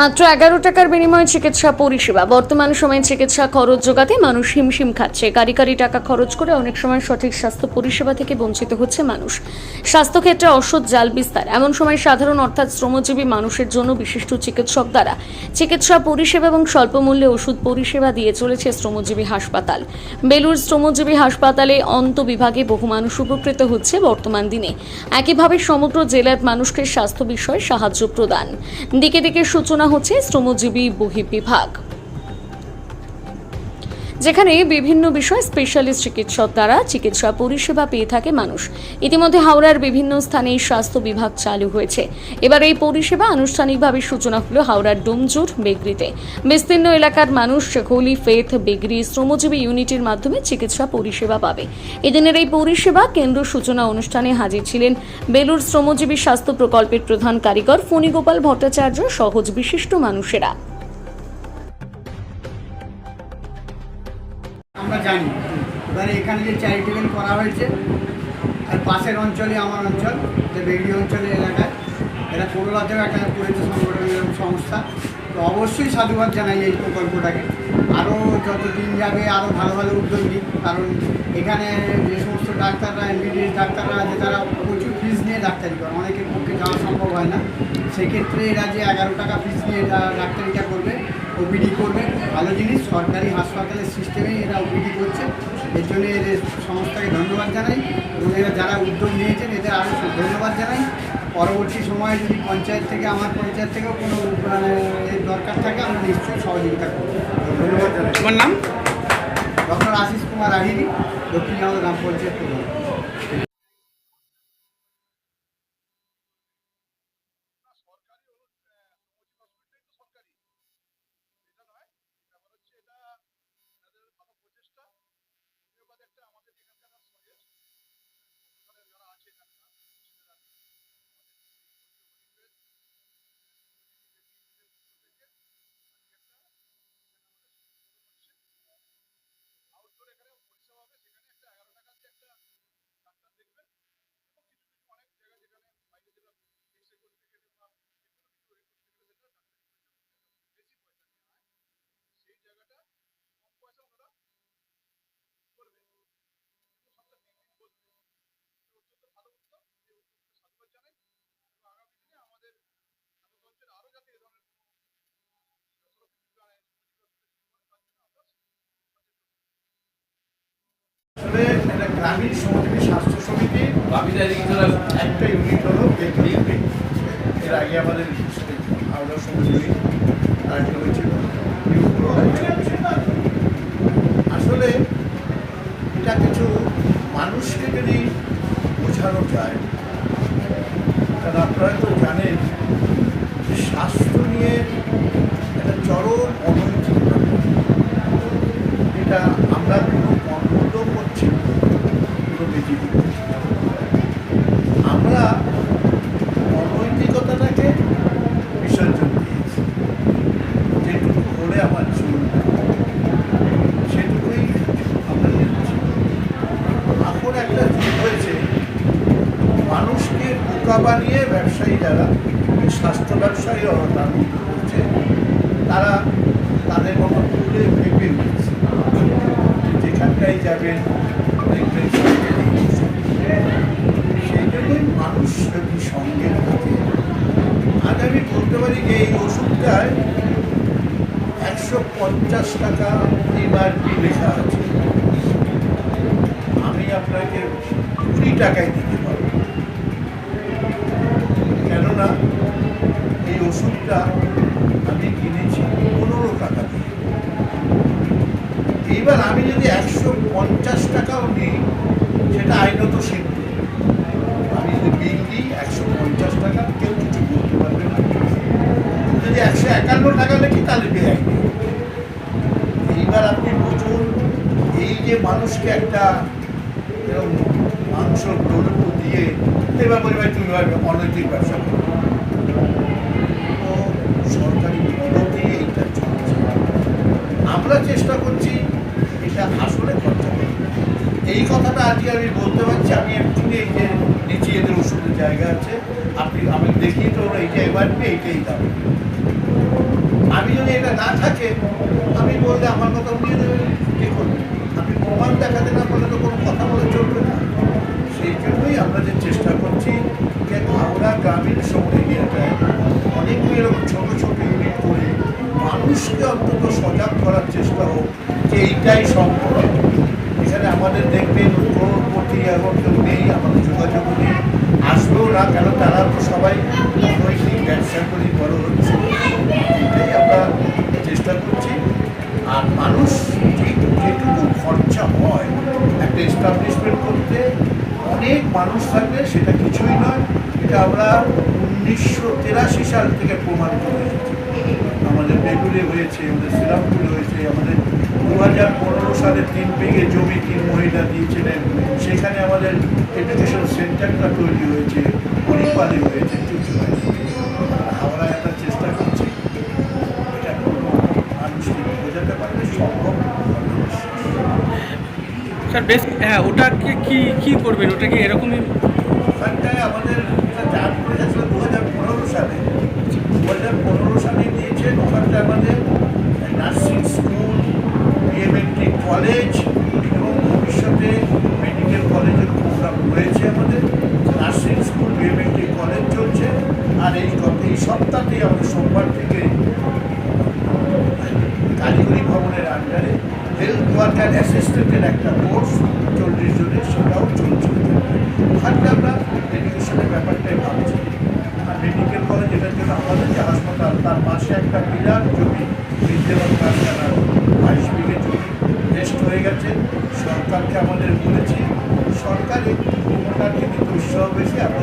মাত্র এগারো টাকার বিনিময়ে চিকিৎসা, পরিষেবা। বর্তমান সময়ে চিকিৎসা খরচ যোগাতে মানুষ হিমশিম খাচ্ছে। কারি কারি টাকা খরচ করে অনেক সময় সঠিক স্বাস্থ্য পরিষেবা থেকে বঞ্চিত হচ্ছে মানুষ। স্বাস্থ্যক্ষেত্রে অসৎ জাল বিস্তার। এমন সময় সাধারণ অর্থাৎ শ্রমজীবী মানুষের জন্য বিশিষ্ট চিকিৎসক দ্বারা চিকিৎসা, পরিষেবা এবং স্বল্পমূল্যে ওষুধ পরিষেবা দিয়ে চলেছে শ্রমজীবী হাসপাতাল। বেলুর শ্রমজীবী হাসপাতালে অন্ত বিভাগে বহু মানুষ উপকৃত হচ্ছে বর্তমান দিনে। একইভাবে সমগ্র জেলার মানুষকে স্বাস্থ্য বিষয়ে সাহায্য প্রদান। দিকে দিকে সূচনা হচ্ছে শ্রমজীবী বহির্বিভাগ। যেখানে বিভিন্ন বিষয় স্পেশালিস্ট চিকিৎসক দ্বারা চিকিৎসা পরিষেবা পেয়ে থাকে মানুষ। ইতিমধ্যে হাওড়ার বিভিন্ন স্থানে স্বাস্থ্য বিভাগ চালু হয়েছে। এবার এই পরিষেবা আনুষ্ঠানিকভাবে সূচনা হলো হাওড়ার ডোমজুর বেগরিতে বিস্তীর্ণ এলাকার মানুষ হোলি, ফেথ বেগরি শ্রমজীবী ইউনিটের মাধ্যমে চিকিৎসা পরিষেবা পাবে। এদিনের এই পরিষেবা কেন্দ্র সূচনা অনুষ্ঠানে হাজির ছিলেন বেলুর শ্রমজীবী স্বাস্থ্য প্রকল্পের প্রধান কারিগর ফণিগোপাল ভট্টাচার্য, সহজ বিশিষ্ট মানুষেরা। এবারে এখানে যে চ্যারিটেবল করা হয়েছে আর পাশের অঞ্চলে আমার অঞ্চল, যে বেগড়ি অঞ্চলের এলাকায়। এটা করলাতেও একটা করেছে সংগঠন সংস্থা। তো অবশ্যই সাধুবাদ জানাই এই প্রকল্পটাকে। আরও যত দিন যাবে আরও ভালো ভালো উদ্যোগ নিক, কারণ এখানে যে সমস্ত ডাক্তাররা, এমবিবিএস ডাক্তাররা আছে, তারা প্রচুর ফিস নিয়ে ডাক্তারি করে। অনেকের পক্ষে যাওয়া সম্ভব হয় না। সেক্ষেত্রে এরা যে এগারো টাকা ফিস নিয়ে ডাক্তারিটা করবে ওপিডি করবে, ভালো জিনিস, সরকারি হাসপাতালের সিস্টেমেই এরা ওপিডি করছে। এর জন্য এদের সংস্থাকে ধন্যবাদ জানাই এবং এরা যারা উদ্যোগ নিয়েছেন এদের আরও ধন্যবাদ জানাই। পরবর্তী সময়ে যদি পঞ্চায়েত থেকে আমার পঞ্চায়েত থেকেও কোনো মানে এর দরকার থাকে আমরা নিশ্চয়ই সহযোগিতা করব। ধন্যবাদ জানাই। তোমার নাম? ডক্টর আশিস কুমার আহিরি দক্ষিণ আমাদের গ্রাম পঞ্চায়েত প্রধান আসলে এটা গ্রামীণ সমিতি স্বাস্থ্য সমিতি একটা ইউনিট হলো এর আগে আমাদের হাওড়া সমিতি আর একটা হয়েছিল নিউগুলো হয়েছিল। আসলে এটা কিছু মানুষকে যদি বোঝানো যায় কারণ আপনারা তো জানেন যে স্বাস্থ্য নিয়ে একটা চরম অনৈতিক ব্যাপার। এটা আমরা কোনো কর্মণ্ড করছি না, কোনো বিজেপি করছি না। আমরা অনৈতিকতাটাকে বিসর্জন দিয়েছি যেটুকু করে আমার চলবে সেটুকুই আমরা নিচ্ছি এখন একটা যুগ হয়েছে মানুষকে বোকা বানিয়ে ব্যবসায়ী যারা স্বাস্থ্য ব্যবসায়ী তান্ত্রিক করছে তারা তাদের মতো তুলে ভেবে উঠেছে যেখানটাই যাবেন সেই জন্যই মানুষ যদি সঙ্গে থাকে, আজ আমি বলতে পারি যে এই ওষুধটায় একশো পঞ্চাশ টাকা এমআরপি লেখা আছে। আমি আপনাকে কুড়ি টাকায় দিতে পারব কেননা এই আমি কিনেছি পনেরো টাকা দিয়ে। এইবার আমি যদি একশো পঞ্চাশ টাকাও নিই, সেটা আইনত সিদ্ধ আমি যদি বিল দিই, একশো পঞ্চাশ টাকা, কেউ কিছু বলতে পারবে না। যদি একশো একান্ন টাকা লিখি, তাহলে বেআইনি এইবার আপনি বুঝুন, এই যে মানুষকে একটা এরকম মাংস দ্রব্য দিয়ে, এবার বলি ভাই, তুমি অনৈতিক ব্যবসা করো। আজকে আমি বলতে পারছি, আমি একদিনে এই যে নিচে এদের ওষুধের জায়গা আছে, আপনি, আমি দেখি তো ওরা এইটাই বাড়বে এইটাই দাম। আমি যদি এটা না থাকে, আমি বললে আমার কথা উড়িয়ে দেবে কে করবেন আপনি প্রমাণ দেখাতে না বলে তো কোনো কথা বলে চলবে না। সেই জন্যই আমরা যে চেষ্টা করছি যে হাওড়া গ্রামীণ শহর এরিয়াটায় অনেকগুলো এরকম ছোটো ছোটো ইউনিট করে মানুষকে অন্তত সজাগ করার চেষ্টা হোক যে এইটাই সম্ভব এখানে আমাদের দেখবেন করোড়পতি নেই আমাদের যোগাযোগ নেই আসবেও না কেন তারা তো সবাই ব্যবসা করে বড় হচ্ছে এটাই আমরা চেষ্টা করছি। আর মানুষ যেটুকু খরচা হয়, একটা এস্টাবলিশমেন্ট করতে অনেক মানুষ থাকবে, সেটা কিছুই নয়। এটা আমরা উনিশশো তেরাশি সাল থেকে প্রমাণ করে এসেছি আমাদের বেগুলে হয়েছে, আমাদের শ্রীরামপুরে হয়েছে, আমাদের দু হাজার পনেরো সালে তিন বিঘে জমি তিন মহিলা দিয়েছিলেন। সেখানে আমাদের এডুকেশন সেন্টারটা তৈরি হয়েছে হরিপালে হয়েছে চুচুড়ায়। হাওড়ায় একটা চেষ্টা করছি এটা কোনো মানুষকে বোঝাতে পারলে সম্ভব। স্যার বেশ হ্যাঁ ওটাকে কি কি করবেন? ওটা কি এরকমই ওখানটায় আমাদের এটা চার করে গেছিল দু হাজার পনেরো সালে। দু হাজার পনেরো সালে দিয়েছেন ওখানটায় আমাদের নার্সিং স্কুল বিএমএনটি কলেজ এবং ভবিষ্যতে মেডিকেল কলেজের প্রোগ্রাম রয়েছে আমাদের নার্সিং স্কুল বিএমএনটি কলেজ চলছে আর এই গত এই সপ্তাহতেই আমাদের সোমবার থেকে কারিগরি ভবনের আন্ডারে ওয়ার্কার অ্যাসিস্ট্যান্টের একটা কোর্স চল্লিশ জনের, সেটাও চলছে। ওখানটা আমরা এডুকেশনের ব্যাপারটাই ভাবছি। আর মেডিকেল কলেজ এটার জন্য আমাদের যে হাসপাতাল, তার পাশে একটা বিরাট জমি, বিদ্যালয় কারখানার বাইশ বিঘে জমি রেস্ট হয়ে গেছে। সরকারকে আমাদের বলেছি সরকার একটু কিন্তু উৎসাহ বেশি আমরা